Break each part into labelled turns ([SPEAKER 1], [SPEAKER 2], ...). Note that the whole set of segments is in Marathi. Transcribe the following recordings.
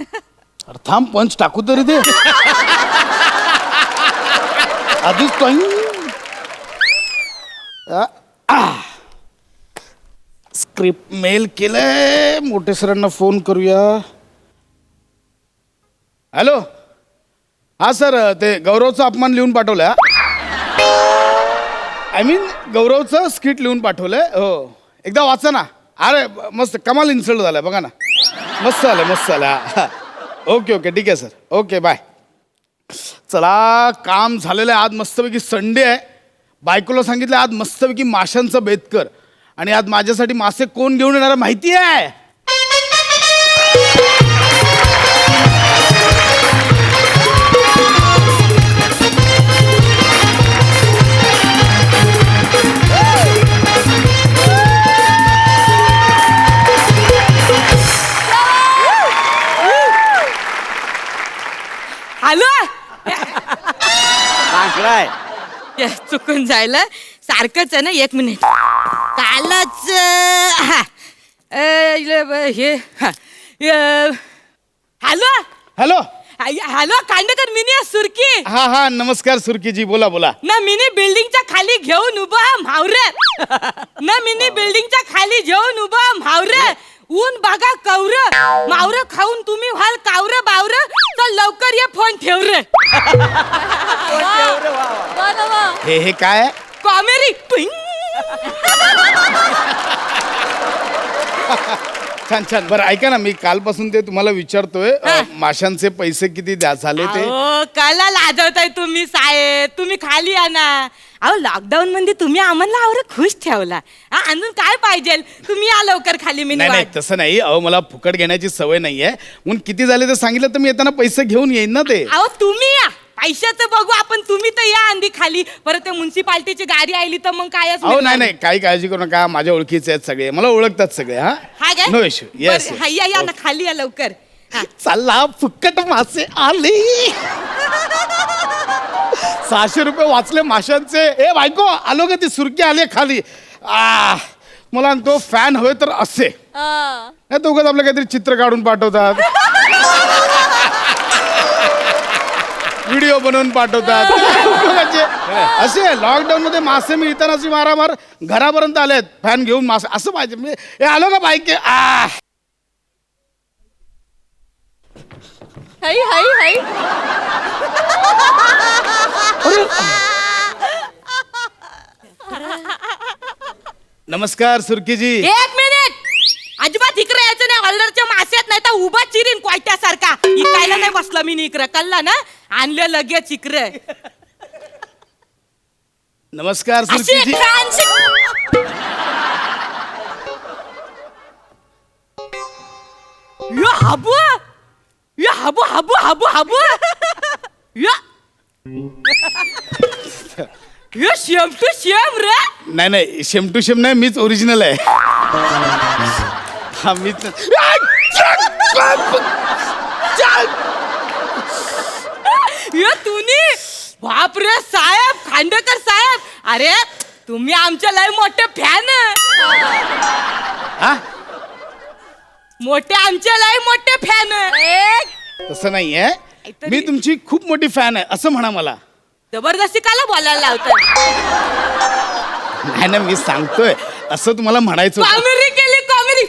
[SPEAKER 1] अरे थांब पंच टाकू तरी दे. आधीच टॉईंग. स्क्रिप्ट मेल केलंय. मोठे सरांना फोन करूया. हॅलो हा सर ते गौरवचा अपमान लिहून पाठवलं आय मीन गौरवचं स्किट लिहून पाठवलंय. हो. एकदा वाचा ना. अरे मस्त. कमाल इन्सल्ट झालाय. बघा ना. मस्त झालं मस्त झालं. ओके ओके ठीक आहे सर. Okay bye. चला काम झालेलं आहे. आज मस्तपैकी संडे आहे. बायकोला सांगितलं आज मस्तपैकी माशांचं बेत कर. आणि आज माझ्यासाठी मासे कोण घेऊन येणार माहिती आहे?
[SPEAKER 2] हॅलो
[SPEAKER 3] चांगलाय
[SPEAKER 2] ये, चुकून जायला सारखंच आहे ना एक मिनिट कालच हा, अं, इले ब- हे हा, अं, hello?
[SPEAKER 1] Hello?
[SPEAKER 2] Hi- hello Khandekar Mini Surki.
[SPEAKER 1] हा हा नमस्कार सुरकीजी बोला बोला.
[SPEAKER 2] ना मिनी बिल्डिंगच्या खाली घेऊन उभा म्हावरे. ना मिनी बिल्डिंगच्या खाली घेऊन उभा म्हावरे. ऊन बघा कौर. मावर खाऊन तुम्ही व्हाल कावर बावर. तर लवकर ये फोन ठेव रे.
[SPEAKER 1] हे हे काय?
[SPEAKER 2] कॉमेडी.
[SPEAKER 1] छान छान. बरं ऐका ना मी कालपासून ते तुम्हाला विचारतोय अ,
[SPEAKER 2] हा.
[SPEAKER 1] माशांचे पैसे किती द्या झाले ते?
[SPEAKER 2] अहो काला लाजवताय तुम्ही साहेब. तुम्ही खाली या ना. अहो लॉकडाऊन मध्ये तुम्ही आम्हाला आवर खुश ठेवला. हा, अजून काय पाहिजे? तुम्ही या लवकर खाली मी
[SPEAKER 1] नाही नाही तसं नाही. अहो मला फुकट घेण्याची सवय नाहीये. म्हणून किती झाले ते सांगितलं तर मी येताना पैसे घेऊन येईन ना ते.
[SPEAKER 2] अहो तुम्ही या. पैशाचं बघू आपण. तुम्ही तर या आंधी खाली. परत ते म्युन्सिपाल्टीची गाडी आली तर मग काय
[SPEAKER 1] अहो नाही नाही काही काळजी करू नका. माझ्या ओळखीचे आहेत सगळे. मला ओळखतात सगळे हा?
[SPEAKER 2] हा काय?
[SPEAKER 1] नो इश्यू येस
[SPEAKER 2] बरं, हा, या या ना खाली या लवकर. हा.
[SPEAKER 1] चला फुकट मासे आले. सहाशे रुपये वाचले माशांचे. ए बायको आलो का ती सुरकी आली खाली? आ मला तो फॅन हवे तर असे. नाही तो उगाच आपलं काहीतरी चित्र काढून पाठवतात. व्हिडिओ बनवून पाठवतात. उपयोगाचे. असे लॉकडाऊन मध्ये मासे मिळतानाची मारामार घरापर्यंत आलेत. फॅन घेऊन मासे. असं पाहिजे. म्हणजे हे आलो का बाईक? आ.
[SPEAKER 2] हाय हाय हाय.
[SPEAKER 1] नमस्कार सुरकीजी.
[SPEAKER 2] एक मिनिट. अजिबात इकडे यायचं नाही. ऑर्डरच्या मास्यात नाही तर उभा चिरीन कोयत्यासारखा. इकायला नाही बसला मी इकडे. कल्ला ना? आणलं लगेच इकडे.
[SPEAKER 1] नमस्कार सुरकीजी.
[SPEAKER 2] यो हाबू! यो हाबू हाबू हाबू हाबू यो यो शेम टू शेम रे
[SPEAKER 1] नाही नाही शेम टू शेम नाही मीच ओरिजिनल आहे हा मीच
[SPEAKER 2] यो तुम्ही बाप रे साहेब खांडेकर साहेब अरे तुम्ही आमचे लय मोठे फॅन
[SPEAKER 1] हा
[SPEAKER 2] मोठे लय मोठे
[SPEAKER 1] तसं नाहीये. मी तुमची खूप मोठी फॅन आहे असं म्हणा मला.
[SPEAKER 2] जबरदस्ती काला बोलायला लावतात
[SPEAKER 1] नाही ना मी सांगतोय. असं तुम्हाला म्हणायचं होतं.
[SPEAKER 2] कॉमेडी केली कॉमेडी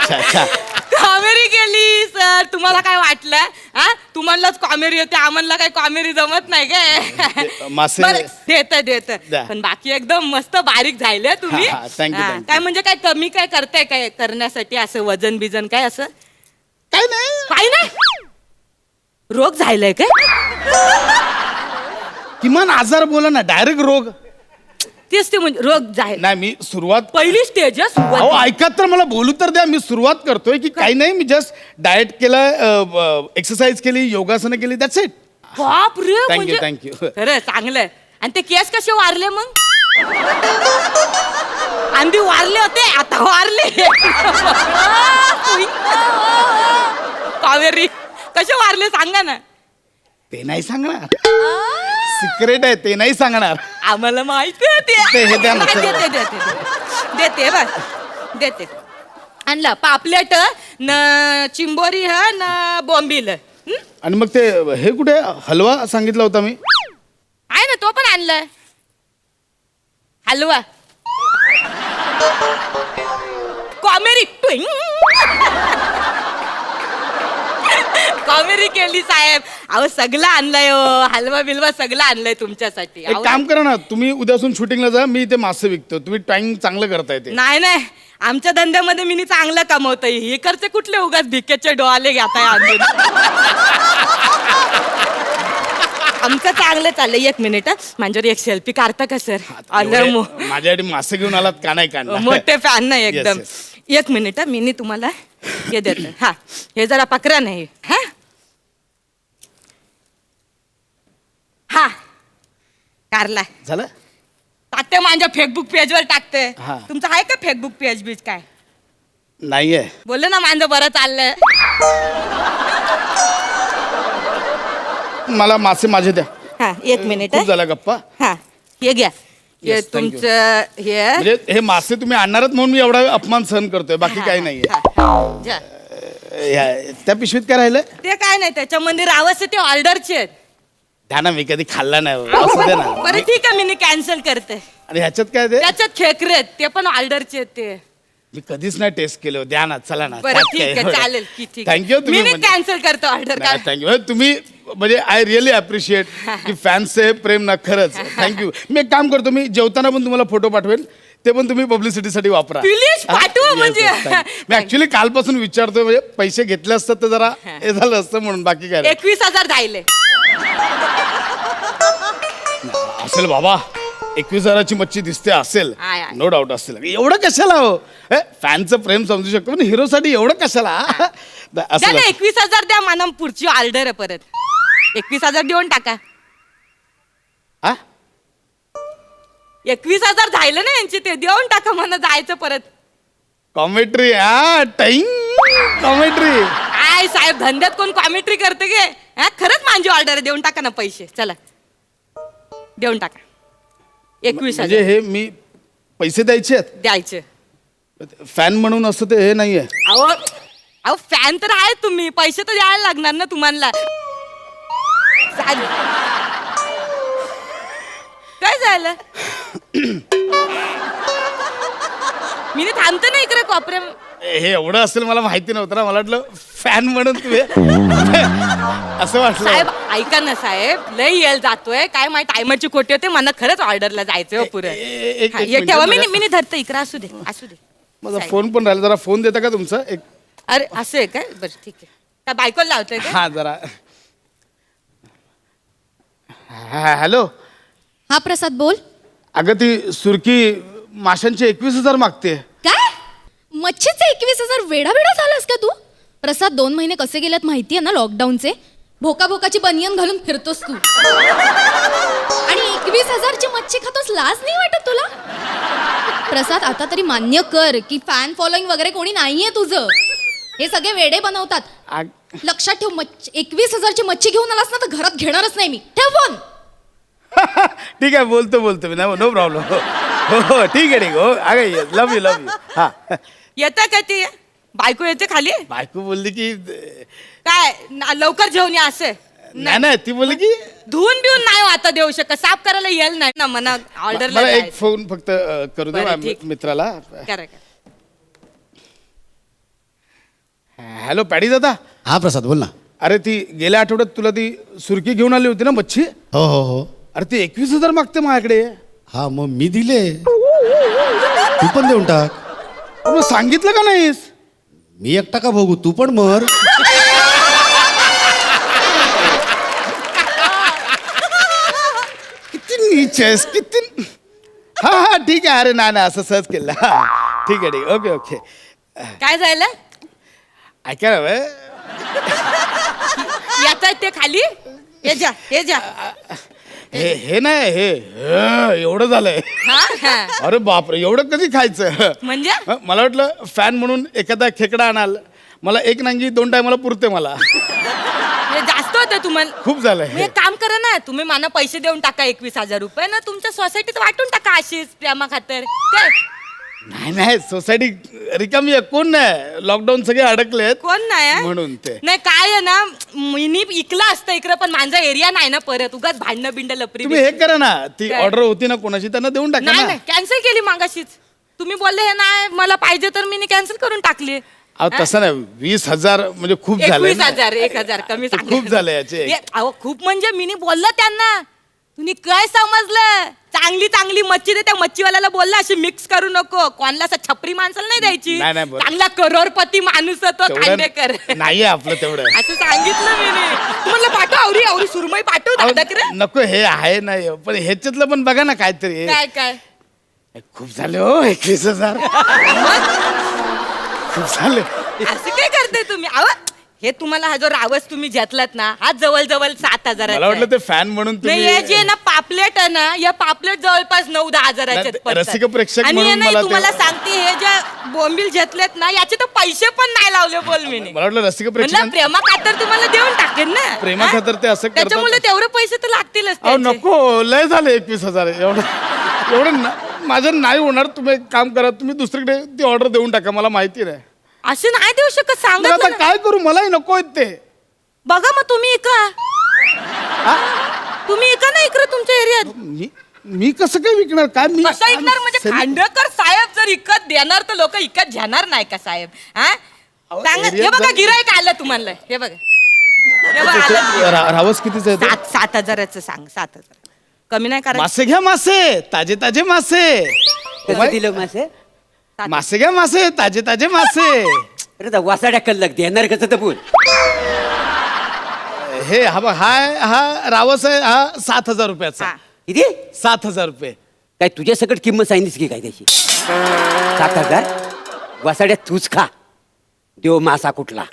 [SPEAKER 1] अच्छा अच्छा.
[SPEAKER 2] कॉमेडी केली. सर तुम्हाला काय वाटलं? हा? तुम्हालाच कॉमेडी येते आम्हाला काय कॉमेडी जमत नाही
[SPEAKER 1] मासे-
[SPEAKER 2] काय देत देत.
[SPEAKER 1] द्या.
[SPEAKER 2] पण बाकी एकदम मस्त बारीक झाले तुम्ही.
[SPEAKER 1] हा, हा, thank you,
[SPEAKER 2] हा,
[SPEAKER 1] thank you.
[SPEAKER 2] काय म्हणजे काय कमी काय करताय काय करण्यासाठी असं वजन बिजन काय असं?
[SPEAKER 1] काय नाही.
[SPEAKER 2] काय नाही? रोग झालाय काय?
[SPEAKER 1] किमान आजार बोला ना डायरेक्ट रोग.
[SPEAKER 2] तेच ते म्हणजे रोग जाय
[SPEAKER 1] नाही मी सुरुवात
[SPEAKER 2] पहिली स्टेज
[SPEAKER 1] अहो ऐका तर मला बोलू तर द्या मी सुरुवात करतोय की काही नाही मी जस्ट डाएट केलं एक्सरसाइज केली योगासनं केली दॅट्स इट
[SPEAKER 2] बाप रे
[SPEAKER 1] Thank you,
[SPEAKER 2] म्हणजे
[SPEAKER 1] thank you.
[SPEAKER 2] खरं चांगलं आणि ते केस कसे वारले मग? आंधी वारले होते आता वारले. कावेरी कसे वारले सांगा ना.
[SPEAKER 1] ते नाही सांगणार. सिक्रेट आहे ते नाही सांगणार.
[SPEAKER 2] आम्हाला माहिती आहे
[SPEAKER 1] ते. हे द्या ना, चला.
[SPEAKER 2] देते देते देते. देते बस देते. आणलं पापलेट न चिंबोरी ह न बॉम्बिल हं?
[SPEAKER 1] आणि मग ते हे कुठे? हलवा सांगितला होता मी.
[SPEAKER 2] आहे ना तो पण आणलाय हलवा. कॉमेडी. ट्विंग कॉमेडी केली साहेब. अहो सगळं आणलंय हो. हलवा बिलवा सगळं आणलंय तुमच्यासाठी.
[SPEAKER 1] एक
[SPEAKER 2] अहो,
[SPEAKER 1] काम करा ना तुम्ही उद्यासून शूटिंगला जा मी इथे मासे विकतो. तुम्ही टाइम चांगलं करताय ते.
[SPEAKER 2] नाही नाही. आमच्या धंद्यामध्ये मी नी चांगलं कमवतोय. हे करते कुठले उगाच भिकेचे डोळे घेताय आणून आमचं चांगलं चाललंय. एक मिनिट हं. माझ्यावर एक सेल्फी काढता का सर आलं
[SPEAKER 1] एवढे
[SPEAKER 2] मो
[SPEAKER 1] माझ्यासाठी मासे घेऊन आलात का नाही काढणार?
[SPEAKER 2] मोठे फॅन नाही
[SPEAKER 1] Yes,
[SPEAKER 2] एकदम.
[SPEAKER 1] yes.
[SPEAKER 2] एक मिनिट मी तुम्हाला हे देतो. हा हे जरा पकरा नाही हा? हा. कारला.
[SPEAKER 1] झालं?
[SPEAKER 2] टाकते माझ्या फेसबुक पेजवर टाकते.
[SPEAKER 1] हा.
[SPEAKER 2] तुमचं आहे का फेसबुक पेज बीज काय?
[SPEAKER 1] नाहीये.
[SPEAKER 2] बोलले ना माझं बरं चाललंय.
[SPEAKER 1] मला मासे माझे द्या.
[SPEAKER 2] हा एक मिनिट
[SPEAKER 1] खूप
[SPEAKER 2] हं.
[SPEAKER 1] झाला गप्पा.
[SPEAKER 2] हा हे घ्या. हे
[SPEAKER 1] Yes, thank you.
[SPEAKER 2] तुमचं हे.
[SPEAKER 1] म्हणजे हे मासे तुम्ही आणणारच म्हणून मी एवढा अपमान सहन करतोय बाकी काही नाहीये.
[SPEAKER 2] हा, हा. जा.
[SPEAKER 1] त्या पिशवीत काय राहिलं
[SPEAKER 2] ते काय नाही त्याच्यामध्ये रावस ते ऑर्डरचे आहेत.
[SPEAKER 1] ना मी कधी खाल्ला नाही असं दे ना.
[SPEAKER 2] बरं ठीक आहे मी कॅन्सल करते.
[SPEAKER 1] आणि ह्याच्यात काय ते?
[SPEAKER 2] त्याच्यात खेकरे आहेत ते पण ऑर्डरचे आहेत ते.
[SPEAKER 1] मी कधीच नाही टेस्ट केलं. द्या ना चला ना.
[SPEAKER 2] बरं ठीक आहे चालेल की ठीक आहे.
[SPEAKER 1] थँक्यू
[SPEAKER 2] मी
[SPEAKER 1] तुम्ही
[SPEAKER 2] कॅन्सल करतो ऑर्डर
[SPEAKER 1] थँक्यू तुम्ही म्हणजे आय रिअली अप्रिशिएट की फॅन्सचे हे प्रेम ना खरंच. थँक्यू मी एक काम करतो मी जेवताना पण तुम्हाला फोटो पाठवेल. ते पण तुम्ही पब्लिसिटीसाठी वापरा.
[SPEAKER 2] Please
[SPEAKER 1] हा?
[SPEAKER 2] पाठवा
[SPEAKER 1] Yes,
[SPEAKER 2] म्हणजे.
[SPEAKER 1] yes, thank you. मी ऍक्च्युली कालपासून विचारतोय म्हणजे पैसे घेतले असतात तर जरा हे झालं असतं म्हणून बाकी काय नाही.
[SPEAKER 2] एकवीस हजार राहिले.
[SPEAKER 1] असेल बाबा. एकवीस हजाराची मच्छी दिसते असेल.
[SPEAKER 2] आहे, आहे.
[SPEAKER 1] नो डाऊट असेल. एवढं कशाला हो? फॅनचं प्रेम समजू शकतो पण हिरोसाठी एवढं कशाला?
[SPEAKER 2] द्या
[SPEAKER 1] असं
[SPEAKER 2] ना एकवीस हजार द्या मला पुढची ऑर्डर आहे परत. एकवीस हजार देऊन टाका.
[SPEAKER 1] हा?
[SPEAKER 2] एकवीस हजार झालं ना यांचे ते देऊन टाका मला जायचं परत.
[SPEAKER 1] कॉमेट्री हा कॉमेट्री
[SPEAKER 2] आय साहेब धंद्यात कोण कॉमेंट्री करते गे? हा खरंच माझी ऑर्डर देऊन टाका ना पैसे. चला. देऊन टाका. एकवीस
[SPEAKER 1] म्हणजे
[SPEAKER 2] हजार.
[SPEAKER 1] हे मी पैसे द्यायचे आहेत?
[SPEAKER 2] द्यायचे.
[SPEAKER 1] फॅन म्हणून असं ते हे नाहीये.
[SPEAKER 2] अहो अहो फॅन तर आहे तुम्ही. पैसे तर द्यायला लागणार ना तुम्हाला. चालेल. काय झालं? मी नी थांबते ना इकडे कॉपरे
[SPEAKER 1] हे एवढं असेल मला माहिती नव्हतं ना. मला वाटलं फॅन म्हणून तुम्ही. असं वाटलं.
[SPEAKER 2] साहेब ऐका ना साहेब. लय येल जातोय. काय माहिती टायमाची खोटी होते. मला खरंच ऑर्डरला जायचंय हो पुरे.
[SPEAKER 1] ए- ए- एक-
[SPEAKER 2] हा,
[SPEAKER 1] एक मिनिट,
[SPEAKER 2] ठेवा. मी मी धरते इकडे. असू दे असू दे.
[SPEAKER 1] माझा. फोन पण राहिला. जरा फोन देता का तुमचा? एक
[SPEAKER 2] अरे असं आहे काय? बरं ठीक आहे. काय बायकोला लावतोय का?
[SPEAKER 1] हा जरा. हा, हॅलो.
[SPEAKER 3] हा प्रसाद बोल.
[SPEAKER 1] अगं ती सुरकी माशांचे एकवीस हजार मागते.
[SPEAKER 3] काय मच्छीचे एकवीस हजार वेडा वेडा झालास का तू? प्रसाद दोन महिने कसे गेलेत माहितीये ना लॉकडाऊनचे भोका भोकाची बनियन घालून फिरतोस तू. आणि एकवीस हजारची मच्छी खातोस लाज नाही वाटत तुला? प्रसाद आता तरी मान्य कर की फॅन फॉलोईंग वगैरे कोणी नाहीये तुझं. हे सगळे वेडे बनवतात. लक्षात ठेव मच्छ एकवीस हजारची मच्छी घेऊन आलास ना तर घरात घेणारच नाही मी. ठेव फोन.
[SPEAKER 1] ठीक आहे बोलतो बोलतो मी. नो प्रॉब्लेम हो हो हो ठीक आहे ठीक आहे. हो अगं लव यू लव यू हा.
[SPEAKER 2] येतं का ती? बायको येते खाली?
[SPEAKER 1] बायको बोलली की
[SPEAKER 2] काय ना- लवकर जेवण या असे.
[SPEAKER 1] नाही नाही ती बोलली की
[SPEAKER 2] धुवून बिवून नाही हो आता देऊ शकत. साफ करायला येईल नाही ना मना ऑर्डरला
[SPEAKER 1] मला एक. फोन फक्त अ, करू दे
[SPEAKER 2] बरं,
[SPEAKER 1] मा-
[SPEAKER 2] ठीक.
[SPEAKER 1] मित्राला. हॅलो पॅडी दादा.
[SPEAKER 4] हा प्रसाद बोल ना.
[SPEAKER 1] अरे ती गेल्या आठवड्यात तुला ती सुरकी घेऊन आली होती ना मच्छी?
[SPEAKER 4] हो हो हो.
[SPEAKER 1] अरे ती एकवीस हजार मागते माझ्याकडे.
[SPEAKER 4] हा मग मी दिले. तू पण देऊन टाक.
[SPEAKER 1] अरे सांगितलं का नाहीस?
[SPEAKER 4] मी एकटा का बघू तू पण मर.
[SPEAKER 1] किती नीच आहेस किती हा हा ठीक आहे. अरे नाही नाही असं सहज केलं. हा, ठीक आहे ठीक आहे. Okay okay.
[SPEAKER 2] काय झालं?
[SPEAKER 1] ऐका ना बे.
[SPEAKER 2] येत ते खाली? हे जा हे जा.
[SPEAKER 1] हे हे नाही हे हे, एवढं झालंय.
[SPEAKER 2] हा? हा.
[SPEAKER 1] अरे बापरे एवढं कधी खायचं?
[SPEAKER 2] म्हणजे?
[SPEAKER 1] हं, मला वाटलं फॅन म्हणून एखादा खेकडा आणाल. मला एक नांगी दोन टायमाला पुरते मला.
[SPEAKER 2] हे जास्त होतं तुम्हाला?
[SPEAKER 1] खूप झालंय.
[SPEAKER 2] मग एक काम करा ना तुम्ही मला पैसे देऊन टाका एकवीस हजार रुपये. ना तुमच्या सोसायटीत वाटून टाका अशीच प्रेमा खातर काय?
[SPEAKER 1] नाही नाही सोसायटी रिकामी आहे. कोण नाही? लॉकडाऊन सगळे अडकलेत.
[SPEAKER 2] कोण नाही आहे?
[SPEAKER 1] म्हणून ते.
[SPEAKER 2] नाही काय आहे ना मिनी इकला असतं इकडं पण माझा एरिया नाही ना परत. उगाच भांडणं बिंड लपरी
[SPEAKER 1] तुम्ही हे करा ना ती
[SPEAKER 2] काय?
[SPEAKER 1] ऑर्डर होती ना कोणाची त्यांना देऊन टाका
[SPEAKER 2] नाही
[SPEAKER 1] ना.
[SPEAKER 2] नाही कॅन्सल केली मागाशीच. तुम्ही बोलले हे नाही मला पाहिजे तर मी कॅन्सल करून टाकली.
[SPEAKER 1] अहो तसं नाही वीस हजार म्हणजे खूप झाले
[SPEAKER 2] एकवीस
[SPEAKER 1] ना.
[SPEAKER 2] हजार एक हजार कमी सांगितलं.
[SPEAKER 1] खूप झाले याचे.
[SPEAKER 2] हे, अहो खूप म्हणजे मी बोललं त्यांना. तुम्ही काय समजलं? चांगली चांगली मच्छी दे त्या मच्छीवाल्याला बोलला अशी मिक्स करू नको. कोणाला असं छपरी माणसाला नाही द्यायची?
[SPEAKER 1] नाही, नाही.
[SPEAKER 2] चांगला करोडपती माणूस आहे तो खांडेकर
[SPEAKER 1] तेवढं नाहीये आपलं तेवढं.
[SPEAKER 2] असं सांगितलं मी म्हणलं पाठव आवरी आवरी सुरमई पाठव
[SPEAKER 1] अहो, नको हे आहे नाही पण ह्याच्यातलं पण बघा ना काहीतरी.
[SPEAKER 2] काय काय?
[SPEAKER 1] खूप झाले हो एकवीस हजार. खूप झाले.
[SPEAKER 2] असं काय करते तुम्ही? अहो हे तुम्हाला हा जो रावस तुम्ही घेतलात ना हा जवळ जवळ सात हजार
[SPEAKER 1] वाटलं ते फॅन म्हणून
[SPEAKER 2] नाही हे जे
[SPEAKER 1] तुम्ही
[SPEAKER 2] ना पापलेट आहे ना या पापलेट जवळपास नऊ दहा हजाराचे
[SPEAKER 1] नाही,
[SPEAKER 2] पडतात.
[SPEAKER 1] रसिक प्रेक्षक
[SPEAKER 2] आणि हे नाही
[SPEAKER 1] मला ते-
[SPEAKER 2] तुम्हाला सांगते हे जे बोंबील घेतलेत ना याचे तर पैसे पण नाही लावले बोल मी
[SPEAKER 1] मला वाटलं रसिक
[SPEAKER 2] म्हणलं
[SPEAKER 1] प्रेक्षक
[SPEAKER 2] प्रेमा खातर तुम्हाला देऊन टाकेन ना
[SPEAKER 1] प्रेमा
[SPEAKER 2] हा?
[SPEAKER 1] खातर ते असं करतात.
[SPEAKER 2] त्याच्यामुळे तेवढे पैसे तर लागतीलच
[SPEAKER 1] अहो
[SPEAKER 2] त्याचे.
[SPEAKER 1] नको लय झाले एकवीस हजार एवढं एवढं ना- माझं नाही होणार तुम्ही एक काम करा तुम्ही दुसरीकडे ती ऑर्डर देऊन टाका मला माहिती नाही
[SPEAKER 2] असे नाही देऊ शकत
[SPEAKER 1] मग
[SPEAKER 2] सांगा
[SPEAKER 1] आता काय करू? मलाही नको आहेत ते.
[SPEAKER 2] बघा मग तुम्ही इका.
[SPEAKER 1] हा?
[SPEAKER 2] तुम्ही इका ना इकडे तुमच्या एरियात.
[SPEAKER 1] मी मी कसं काय विकणार? काय मी
[SPEAKER 2] कसं ऐकणार म्हणजे खांडेकर साहेब जर इकत देणार तर लोक इकत घेणार नाही का साहेब? हा?
[SPEAKER 1] अहो,
[SPEAKER 2] सांगा हे बघा
[SPEAKER 1] जर-
[SPEAKER 2] गिरायक आलं तुम्हाला. हे बघा. हे बघा आलं
[SPEAKER 1] रा- रावस कितीच आहे?
[SPEAKER 2] सात सात हजाराचं सांग सात हजार. कमी नाही करायचं.
[SPEAKER 1] मासे घ्या मासे. ताजे ताजे मासे.
[SPEAKER 5] कसं दिलं मासे?
[SPEAKER 1] मासे घ्या मासे ताजे ताजे मासे.
[SPEAKER 5] अरे तर वासाड्या कल्लक देणार कसं तपून
[SPEAKER 1] हे हा बघ हा हा रावस आहे हा सात हजार रुपयाचा.
[SPEAKER 2] हा.
[SPEAKER 5] किती?
[SPEAKER 1] सात हजार रुपये.
[SPEAKER 5] काय तुझ्या सकट किंमत सांगितलीस की काय त्याची? सात हजार? वासाड्यात तूच खा. देव मासा कुठला?